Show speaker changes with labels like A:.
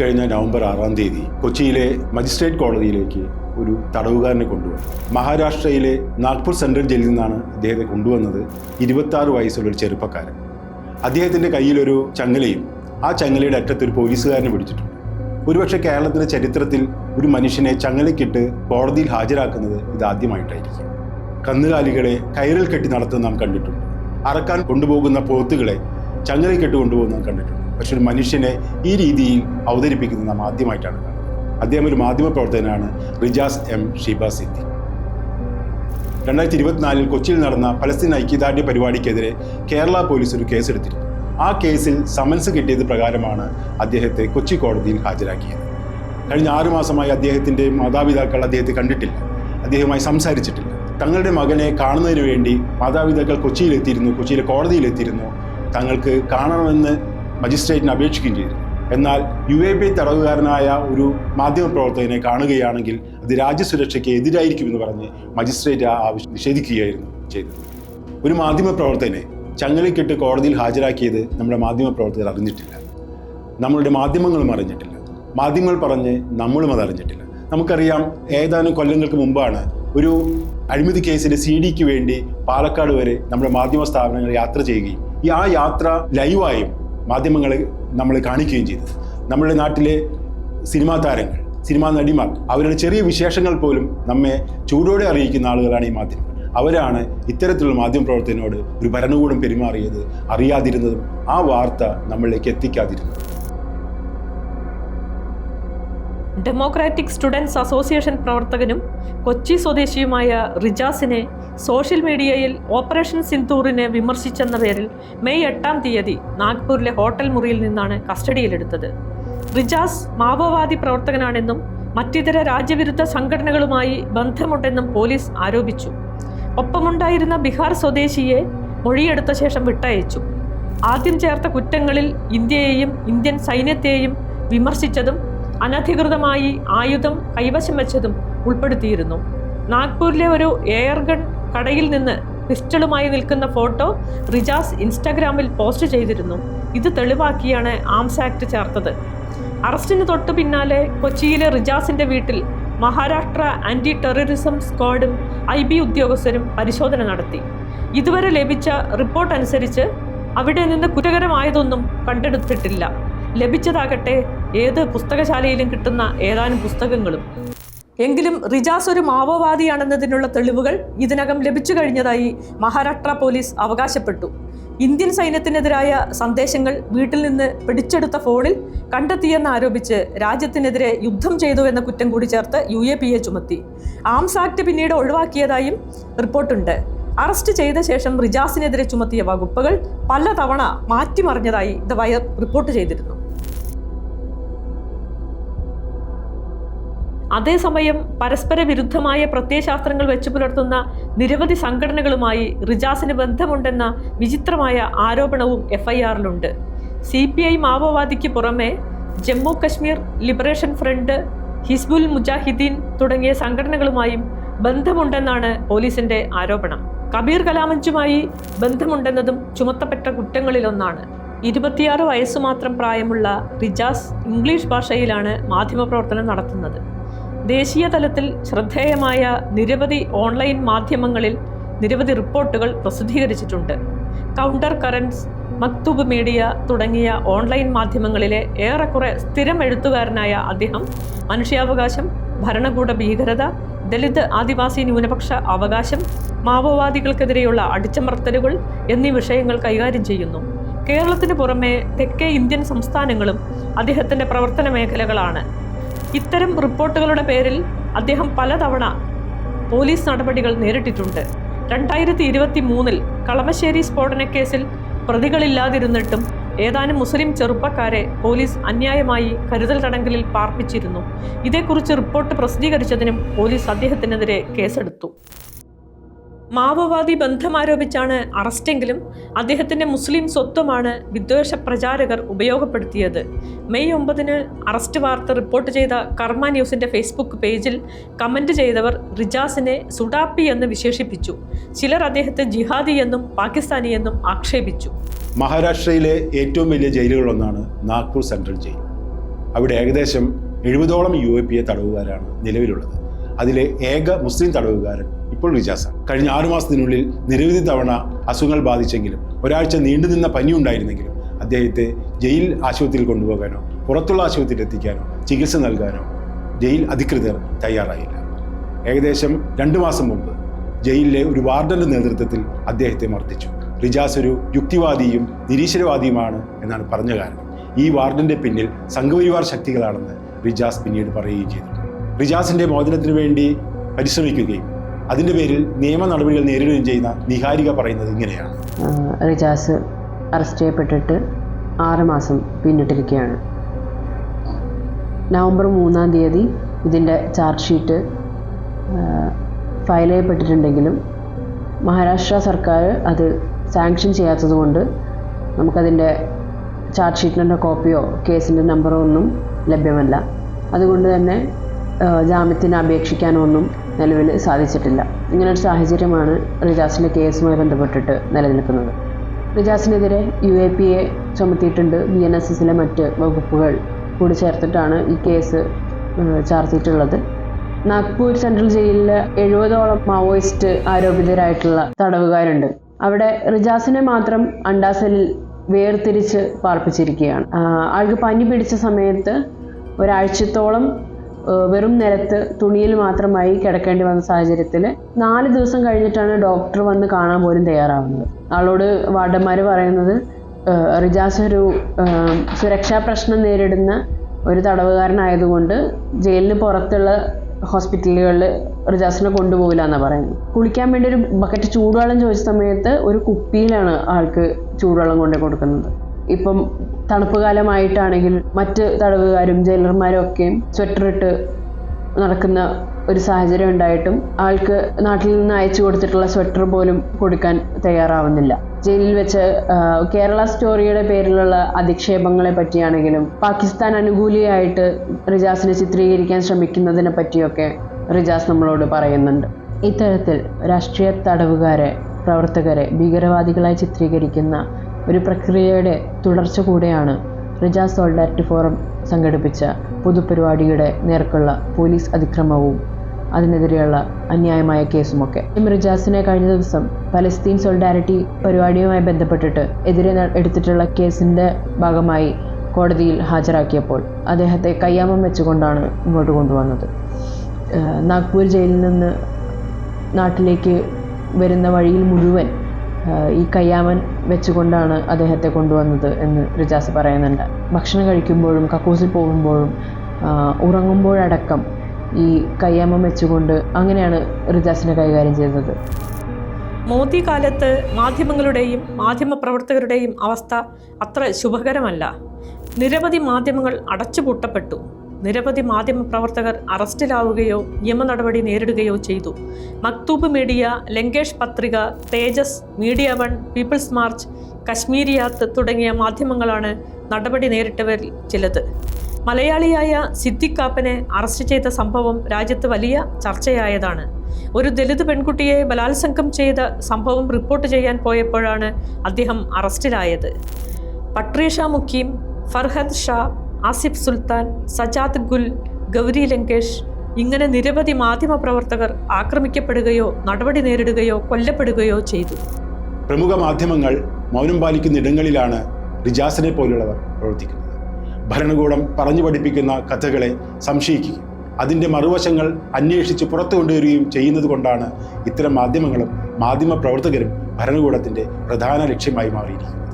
A: കഴിഞ്ഞ നവംബർ ആറാം തീയതി കൊച്ചിയിലെ മജിസ്ട്രേറ്റ് കോടതിയിലേക്ക് ഒരു തടവുകാരനെ കൊണ്ടുവന്നു. മഹാരാഷ്ട്രയിലെ നാഗ്പൂർ സെൻട്രൽ ജയിലിൽ നിന്നാണ് അദ്ദേഹത്തെ കൊണ്ടുവന്നത് ഇരുപത്തി വയസ്സുള്ള ഒരു ചെറുപ്പക്കാരൻ. അദ്ദേഹത്തിന്റെ കയ്യിലൊരു ചങ്ങലയും ആ ചങ്ങലയുടെ അറ്റത്ത് ഒരു പോലീസുകാരനെ പിടിച്ചിട്ടുണ്ട്. ഒരുപക്ഷെ കേരളത്തിന്റെ ചരിത്രത്തിൽ ഒരു മനുഷ്യനെ ചങ്ങലയ്ക്കിട്ട് കോടതിയിൽ ഹാജരാക്കുന്നത് ഇതാദ്യമായിട്ടായിരിക്കും കന്നുകാലികളെ കയറിൽ കെട്ടി നടത്തുന്ന നാം കണ്ടിട്ടുണ്ട്. അറക്കാൻ കൊണ്ടുപോകുന്ന പോത്തുകളെ ചങ്ങലയിൽ കെട്ടി കൊണ്ടുപോകുന്നത് നാം കണ്ടിട്ടുണ്ട്. പക്ഷെ ഒരു മനുഷ്യനെ ഈ രീതിയിൽ അവതരിപ്പിക്കുന്നത് നാം ആദ്യമായിട്ടാണ് കാണുന്നത്. അദ്ദേഹം ഒരു മാധ്യമ പ്രവർത്തകനാണ് റിജാസ് എം ഷിബ സിദ്ദി. രണ്ടായിരത്തി ഇരുപത്തിനാലിൽ കൊച്ചിയിൽ നടന്ന പലസ്തീൻ ഐക്യദാർഢ്യ പരിപാടിക്കെതിരെ കേരള പോലീസ് ഒരു കേസെടുത്തിരുന്നു. ആ കേസിൽ സമൻസ് കിട്ടിയത് പ്രകാരമാണ് അദ്ദേഹത്തെ കൊച്ചി കോടതിയിൽ ഹാജരാക്കിയത്. കഴിഞ്ഞ ആറു മാസമായി അദ്ദേഹത്തിന്റെ മാതാപിതാക്കൾ അദ്ദേഹത്തെ കണ്ടിട്ടില്ല. അദ്ദേഹവുമായി സംസാരിച്ചിട്ടില്ല. തങ്ങളുടെ മകനെ കാണുന്നതിന് വേണ്ടി മാതാപിതാക്കൾ കൊച്ചിയിലെത്തിയിരുന്നു കൊച്ചിയിലെ കോടതിയിലെത്തിയിരുന്നു. തങ്ങൾക്ക് കാണണമെന്ന് മജിസ്ട്രേറ്റിന് അപേക്ഷിക്കുകയും ചെയ്തു. എന്നാൽ യു എ പി തടവുകാരനായ ഒരു മാധ്യമപ്രവർത്തകനെ കാണുകയാണെങ്കിൽ അത് രാജ്യസുരക്ഷയ്ക്ക് എതിരായിരിക്കും എന്ന് പറഞ്ഞ് മജിസ്ട്രേറ്റ് ആ ആവശ്യം നിഷേധിക്കുകയായിരുന്നു ചെയ്തത്. ഒരു മാധ്യമപ്രവർത്തകനെ ചങ്ങലിക്കെട്ട് കോടതിയിൽ ഹാജരാക്കിയത് നമ്മുടെ മാധ്യമപ്രവർത്തകർ അറിഞ്ഞിട്ടില്ല. നമ്മളുടെ മാധ്യമങ്ങളും അറിഞ്ഞിട്ടില്ല. മാധ്യമങ്ങൾ പറഞ്ഞ് നമ്മളും അത് അറിഞ്ഞിട്ടില്ല. നമുക്കറിയാം ഏതാനും കൊല്ലങ്ങൾക്ക് മുമ്പാണ് ഒരു അഴിമതി കേസിന്റെ സി ഡിക്ക് വേണ്ടി പാലക്കാട് വരെ നമ്മുടെ മാധ്യമ സ്ഥാപനങ്ങൾ യാത്ര ചെയ്യുകയും ഈ ആ യാത്ര ലൈവായും മാധ്യമങ്ങളെ നമ്മൾ കാണിക്കുകയും ചെയ്തു. നമ്മുടെ നാട്ടിലെ സിനിമാ താരങ്ങൾ സിനിമാ നടിമാർ അവരുടെ ചെറിയ വിശേഷങ്ങൾ പോലും നമ്മെ ചൂടോടെ അറിയിക്കുന്ന ആളുകളാണ് ഈ മാധ്യമങ്ങൾ അവരാണ് ഇത്തരത്തിലുള്ള മാധ്യമ പ്രവർത്തനോട് ഒരു ഭരണകൂടം പെരുമാറിയത് അറിയാതിരുന്നതും ആ വാർത്ത നമ്മളിലേക്ക് എത്തിക്കാതിരുന്നതും.
B: ഡെമോക്രാറ്റിക് സ്റ്റുഡൻസ് അസോസിയേഷൻ പ്രവർത്തകനും കൊച്ചി സ്വദേശിയുമായ റിജാസിനെ സോഷ്യൽ മീഡിയയിൽ ഓപ്പറേഷൻ സിന്ധൂറിനെ വിമർശിച്ചെന്ന പേരിൽ മെയ് എട്ടാം തീയതി നാഗ്പൂരിലെ ഹോട്ടൽ മുറിയിൽ നിന്നാണ് കസ്റ്റഡിയിലെടുത്തത്. റിജാസ് മാവോവാദി പ്രവർത്തകനാണെന്നും മറ്റിതര രാജ്യവിരുദ്ധ സംഘടനകളുമായി ബന്ധമുണ്ടെന്നും പോലീസ് ആരോപിച്ചു. ഒപ്പമുണ്ടായിരുന്ന ബീഹാർ സ്വദേശിയെ മൊഴിയെടുത്ത ശേഷം വിട്ടയച്ചു. ആദ്യം ചേർത്ത കുറ്റങ്ങളിൽ ഇന്ത്യയെയും ഇന്ത്യൻ സൈന്യത്തെയും വിമർശിച്ചതും അനധികൃതമായി ആയുധം കൈവശം വെച്ചതും ഉൾപ്പെടുത്തിയിരുന്നു. നാഗ്പൂരിലെ ഒരു എയർ ഗൺ കടയിൽ നിന്ന് പിസ്റ്റളുമായി നിൽക്കുന്ന ഫോട്ടോ റിജാസ് ഇൻസ്റ്റാഗ്രാമിൽ പോസ്റ്റ് ചെയ്തിരുന്നു. ഇത് തെളിവാക്കിയാണ് ആംസ് ആക്ട് ചേർത്തത്. അറസ്റ്റിന് തൊട്ടു പിന്നാലെ കൊച്ചിയിലെ റിജാസിന്റെ വീട്ടിൽ മഹാരാഷ്ട്ര ആന്റി ടെററിസം സ്ക്വാഡും ഐ ബി ഉദ്യോഗസ്ഥരും പരിശോധന നടത്തി. ഇതുവരെ ലഭിച്ച റിപ്പോർട്ട് അനുസരിച്ച് അവിടെ നിന്ന് കുറ്റകരമായതൊന്നും കണ്ടെടുത്തിട്ടില്ല. ലഭിച്ചതാകട്ടെ ഏത് പുസ്തകശാലയിലും കിട്ടുന്ന ഏതാനും പുസ്തകങ്ങളും. എങ്കിലും റിജാസ് ഒരു മാവോവാദിയാണെന്നതിനുള്ള തെളിവുകൾ ഇതിനകം ലഭിച്ചു കഴിഞ്ഞതായി മഹാരാഷ്ട്ര പോലീസ് അവകാശപ്പെട്ടു. ഇന്ത്യൻ സൈന്യത്തിനെതിരായ സന്ദേശങ്ങൾ വീട്ടിൽ നിന്ന് പിടിച്ചെടുത്ത ഫോണിൽ കണ്ടെത്തിയെന്ന് ആരോപിച്ച് രാജ്യത്തിനെതിരെ യുദ്ധം ചെയ്തു എന്ന കുറ്റം കൂടി ചേർത്ത് യു എ പി എ ചുമത്തി. ആംസ് ആക്ട് പിന്നീട് ഒഴിവാക്കിയതായും റിപ്പോർട്ടുണ്ട്. അറസ്റ്റ് ചെയ്ത ശേഷം റിജാസിനെതിരെ ചുമത്തിയ വകുപ്പുകൾ പലതവണ മാറ്റിമറിഞ്ഞതായി ദ വയർ റിപ്പോർട്ട് ചെയ്തിരുന്നു. അതേസമയം പരസ്പര വിരുദ്ധമായ പ്രത്യയശാസ്ത്രങ്ങൾ വെച്ചു പുലർത്തുന്ന നിരവധി സംഘടനകളുമായി റിജാസിന് ബന്ധമുണ്ടെന്ന വിചിത്രമായ ആരോപണവും എഫ്ഐആറിലുണ്ട്. സി പി ഐ മാവോവാദിക്ക് പുറമെ ജമ്മു കശ്മീർ ലിബറേഷൻ ഫ്രണ്ട് ഹിസ്ബുൽ മുജാഹിദ്ദീൻ തുടങ്ങിയ സംഘടനകളുമായും ബന്ധമുണ്ടെന്നാണ് പോലീസിന്റെ ആരോപണം. കബീർ കലാമഞ്ചുമായി ബന്ധമുണ്ടെന്നതും ചുമത്തപ്പെട്ട കുറ്റങ്ങളിലൊന്നാണ്. ഇരുപത്തിയാറ് വയസ്സു മാത്രം പ്രായമുള്ള റിജാസ് ഇംഗ്ലീഷ് ഭാഷയിലാണ് മാധ്യമപ്രവർത്തനം നടത്തുന്നത്. ദേശീയ തലത്തിൽ ശ്രദ്ധേയമായ നിരവധി ഓൺലൈൻ മാധ്യമങ്ങളിൽ നിരവധി റിപ്പോർട്ടുകൾ പ്രസിദ്ധീകരിച്ചിട്ടുണ്ട്. കൗണ്ടർ കറൻസ് മക്തൂബ് മീഡിയ തുടങ്ങിയ ഓൺലൈൻ മാധ്യമങ്ങളിലെ ഏറെക്കുറെ സ്ഥിരം എഴുത്തുകാരനായ അദ്ദേഹം മനുഷ്യാവകാശം ഭരണകൂട ഭീകരത ദലിത് ആദിവാസി ന്യൂനപക്ഷ അവകാശം മാവോവാദികൾക്കെതിരെയുള്ള അടിച്ചമർത്തലുകൾ എന്നീ വിഷയങ്ങൾ കൈകാര്യം ചെയ്യുന്നു. കേരളത്തിന് പുറമെ തെക്കേ ഇന്ത്യൻ സംസ്ഥാനങ്ങളും അദ്ദേഹത്തിന്റെ പ്രവർത്തന മേഖലകളാണ്. ഇത്തരം റിപ്പോർട്ടുകളുടെ പേരിൽ അദ്ദേഹം പലതവണ പോലീസ് നടപടികൾ നേരിട്ടിട്ടുണ്ട്. രണ്ടായിരത്തി ഇരുപത്തി മൂന്നിൽ കളമശ്ശേരി സ്ഫോടനക്കേസിൽ പ്രതികളില്ലാതിരുന്നിട്ടും ഏതാനും മുസ്ലിം ചെറുപ്പക്കാരെ പോലീസ് അന്യായമായി കരുതൽ തടങ്കലിൽ പാർപ്പിച്ചിരുന്നു. ഇതേക്കുറിച്ച് റിപ്പോർട്ട് പ്രസിദ്ധീകരിച്ചതിനും പോലീസ് അദ്ദേഹത്തിനെതിരെ കേസെടുത്തു. മാവോവാദി ബന്ധമാരോപിച്ചാണ് അറസ്റ്റെങ്കിലും അദ്ദേഹത്തിന്റെ മുസ്ലിം സ്വത്വമാണ് വിദ്വേഷ പ്രചാരകർ ഉപയോഗപ്പെടുത്തിയത്. മെയ് ഒമ്പതിന് അറസ്റ്റ് വാർത്ത റിപ്പോർട്ട് ചെയ്ത കർമ്മ ന്യൂസിന്റെ ഫേസ്ബുക്ക് പേജിൽ കമന്റ് ചെയ്തവർ റിജാസിനെ സുഡാപ്പി എന്ന് വിശേഷിപ്പിച്ചു. ചിലർ അദ്ദേഹത്തെ ജിഹാദി എന്നും പാകിസ്ഥാനി എന്നും ആക്ഷേപിച്ചു.
A: മഹാരാഷ്ട്രയിലെ ഏറ്റവും വലിയ ജയിലുകളൊന്നാണ് നാഗ്പൂർ സെൻട്രൽ ജയിൽ. അവിടെ ഏകദേശം എഴുപതോളം യു എ പി എ തടവുകാരാണ് നിലവിലുള്ളത്. അതിലെ ഏക മുസ്ലിം തടവുകാരൻ ഇപ്പോൾ റിജാസാണ്. കഴിഞ്ഞ ആറു മാസത്തിനുള്ളിൽ നിരവധി തവണ അസുഖങ്ങൾ ബാധിച്ചെങ്കിലും ഒരാഴ്ച നീണ്ടുനിന്ന പനി ഉണ്ടായിരുന്നെങ്കിലും അദ്ദേഹത്തെ ജയിൽ ആശുപത്രിയിൽ കൊണ്ടുപോകാനോ പുറത്തുള്ള ആശുപത്രിയിൽ എത്തിക്കാനോ ചികിത്സ നൽകാനോ ജയിൽ അധികൃതർ തയ്യാറായില്ല. ഏകദേശം രണ്ടു മാസം മുമ്പ് ജയിലിലെ ഒരു വാർഡന്റെ നേതൃത്വത്തിൽ അദ്ദേഹത്തെ മർദ്ദിച്ചു. റിജാസ് ഒരു യുക്തിവാദിയും നിരീശ്വരവാദിയുമാണ് എന്നാണ് പറഞ്ഞ കാരണം. ഈ വാർഡന്റെ പിന്നിൽ സംഘപരിവാർ ശക്തികളാണെന്ന് റിജാസ് പിന്നീട് പറയുകയും ചെയ്തു. റിജാസിന്റെ മോചനത്തിന് വേണ്ടി പരിശ്രമിക്കുകയും അതിന്റെ പേരിൽ നിയമ നടപടികൾ നേരിടുകയും ചെയ്യുന്ന നിഹാരിക പറയുന്നത് ഇങ്ങനെയാണ്.
C: റിജാസ് അറസ്റ്റ് ചെയ്യപ്പെട്ടിട്ട് ആറ് മാസം പിന്നിട്ടിരിക്കുകയാണ്. നവംബർ മൂന്നാം തീയതി ഇതിന്റെ ചാർജ് ഷീറ്റ് ഫയൽ ചെയ്യപ്പെട്ടിട്ടുണ്ടെങ്കിലും മഹാരാഷ്ട്ര സർക്കാർ അത് സാങ്ഷൻ ചെയ്യാത്തതുകൊണ്ട് നമുക്കതിന്റെ ചാർജ് ഷീറ്റിന്റെ കോപ്പിയോ കേസിന്റെ നമ്പറോ ഒന്നും ലഭ്യമല്ല. അതുകൊണ്ട് തന്നെ ജാമ്യത്തിന് അപേക്ഷിക്കാനോ ഒന്നും നിലവിൽ സാധിച്ചിട്ടില്ല. ഇങ്ങനൊരു സാഹചര്യമാണ് റിജാസിന്റെ കേസുമായി ബന്ധപ്പെട്ടിട്ട് നിലനിൽക്കുന്നത്. റിജാസിനെതിരെ യു എ പി എ ചുമത്തിയിട്ടുണ്ട്. ബി എൻ എസ് എസിലെ മറ്റ് വകുപ്പുകൾ കൂടി ചേർത്തിട്ടാണ് ഈ കേസ് ചാർത്തിയിട്ടുള്ളത്. നാഗ്പൂർ സെൻട്രൽ ജയിലിൽ എഴുപതോളം മാവോയിസ്റ്റ് ആരോപിതരായിട്ടുള്ള തടവുകാരുണ്ട്. അവിടെ റിജാസിനെ മാത്രം അണ്ടാസലിൽ വേർതിരിച്ച് പാർപ്പിച്ചിരിക്കുകയാണ്. ആൾക്ക് പനി പിടിച്ച സമയത്ത് ഒരാഴ്ചത്തോളം വെറും നിലത്ത് തുണിയിൽ മാത്രമായി കിടക്കേണ്ടി വന്ന സാഹചര്യത്തിൽ നാല് ദിവസം കഴിഞ്ഞിട്ടാണ് ഡോക്ടർ വന്ന് കാണാൻ പോലും തയ്യാറാവുന്നത്. ആളോട് വാർഡന്മാർ പറയുന്നത് റിജാസ് ഒരു സുരക്ഷാ പ്രശ്നം നേരിടുന്ന ഒരു തടവുകാരനായതുകൊണ്ട് ജയിലിന് പുറത്തുള്ള ഹോസ്പിറ്റലുകളിൽ റിജാസിനെ കൊണ്ടുപോകില്ല എന്നാണ് പറയുന്നത്. കുളിക്കാൻ വേണ്ടി ഒരു ബക്കറ്റ് ചൂടുവെള്ളം ചോദിച്ച സമയത്ത് ഒരു കുപ്പിയിലാണ് ആൾക്ക് ചൂടുവെള്ളം കൊണ്ടു കൊടുക്കുന്നത്. ഇപ്പം തണുപ്പ് കാലമായിട്ടാണെങ്കിൽ മറ്റ് തടവുകാരും ജയിലർമാരും ഒക്കെയും സ്വെറ്റർ ഇട്ട് നടക്കുന്ന ഒരു സാഹചര്യം ഉണ്ടായിട്ടും ആൾക്ക് നാട്ടിൽ നിന്ന് അയച്ചു കൊടുത്തിട്ടുള്ള സ്വെറ്റർ പോലും കൊടുക്കാൻ തയ്യാറാവുന്നില്ല. ജയിലിൽ വെച്ച് കേരള സ്റ്റോറിയുടെ പേരിലുള്ള അധിക്ഷേപങ്ങളെ പറ്റിയാണെങ്കിലും പാകിസ്ഥാൻ അനുകൂലിയായിട്ട് റിജാസിനെ ചിത്രീകരിക്കാൻ ശ്രമിക്കുന്നതിനെ പറ്റിയൊക്കെ റിജാസ് നമ്മളോട് പറയുന്നുണ്ട്. ഇത്തരത്തിൽ രാഷ്ട്രീയ തടവുകാരെ പ്രവർത്തകരെ ഭീകരവാദികളായി ചിത്രീകരിക്കുന്ന ഒരു പ്രക്രിയയുടെ തുടർച്ച കൂടെയാണ് റിജാസ് സോൾഡാറ്റ് ഫോറം സംഘടിപ്പിച്ച പൊതുപരിപാടിയുടെ നേർക്കുള്ള പോലീസ് അതിക്രമവും അതിനെതിരെയുള്ള അന്യായമായ കേസുമൊക്കെ. റിജാസിനെ കഴിഞ്ഞ ദിവസം പലസ്തീൻ സോൾഡാരിറ്റി പരിപാടിയുമായി ബന്ധപ്പെട്ടിട്ട് എതിരെ എടുത്തിട്ടുള്ള കേസിന്റെ ഭാഗമായി കോടതിയിൽ ഹാജരാക്കിയപ്പോൾ അദ്ദേഹത്തെ കയ്യാമം വെച്ചുകൊണ്ടാണ് ഇങ്ങോട്ട് കൊണ്ടുവന്നത്. നാഗ്പൂർ ജയിലിൽ നിന്ന് നാട്ടിലേക്ക് വരുന്ന വഴിയിൽ മുഴുവൻ ഈ കയ്യാമൻ വെച്ചുകൊണ്ടാണ് അദ്ദേഹത്തെ കൊണ്ടുവന്നത് എന്ന് റിജാസ് പറയുന്നുണ്ട്. ഭക്ഷണം കഴിക്കുമ്പോഴും കക്കൂസിൽ പോകുമ്പോഴും ഉറങ്ങുമ്പോഴടക്കം ഈ കയ്യാമം വെച്ചുകൊണ്ട് അങ്ങനെയാണ് റിജാസിനെ കൈകാര്യം ചെയ്തത്.
B: മോദി കാലത്ത് മാധ്യമങ്ങളുടെയും മാധ്യമപ്രവർത്തകരുടെയും അവസ്ഥ അത്ര ശുഭകരമല്ല. നിരവധി മാധ്യമങ്ങൾ അടച്ചുപൂട്ടപ്പെട്ടു. നിരവധി മാധ്യമപ്രവർത്തകർ അറസ്റ്റിലാവുകയോ നിയമ നടപടി നേരിടുകയോ ചെയ്തു. Maktoob media Lankesh Patrika Tejas media one people's march Kashmiriyat തുടങ്ങിയ മാധ്യമങ്ങളാണ് നടപടി നേരിട്ടവരിൽ ചിലത്. മലയാളിയായ സിദ്ദിഖ് കാപ്പനെ അറസ്റ്റ് ചെയ്ത സംഭവം രാജ്യത്ത് വലിയ ചർച്ചയായതാണ്. ഒരു ദലിത് പെൺകുട്ടിയെ ബലാത്സംഗം ചെയ്ത സംഭവം റിപ്പോർട്ട് ചെയ്യാൻ പോയപ്പോഴാണ് അദ്ദേഹം അറസ്റ്റിലായത്. പട്രീഷ മുക്കീം ഫർഹദ് ഷാ ആസിഫ് സുൽത്താൻ സജാദ് ഗുൽ ഗൗരി ലങ്കേഷ് ഇങ്ങനെ നിരവധി മാധ്യമപ്രവർത്തകർ ആക്രമിക്കപ്പെടുകയോ നടപടി നേരിടുകയോ കൊല്ലപ്പെടുകയോ ചെയ്തു.
A: പ്രമുഖ മാധ്യമങ്ങൾ മൗനം പാലിക്കുന്ന ഇടങ്ങളിലാണ് റിജാസിനെ പോലുള്ളവർ പ്രവർത്തിക്കുന്നത്. ഭരണകൂടം പറഞ്ഞു പഠിപ്പിക്കുന്ന കഥകളെ സംശയിക്കുകയും അതിന്റെ മറുവശങ്ങൾ അന്വേഷിച്ച് പുറത്തു കൊണ്ടുവരികയും ചെയ്യുന്നത് കൊണ്ടാണ് ഇത്തരം മാധ്യമങ്ങളും മാധ്യമ പ്രവർത്തകരും ഭരണകൂടത്തിന്റെ പ്രധാന ലക്ഷ്യമായി മാറിയിരിക്കുന്നത്.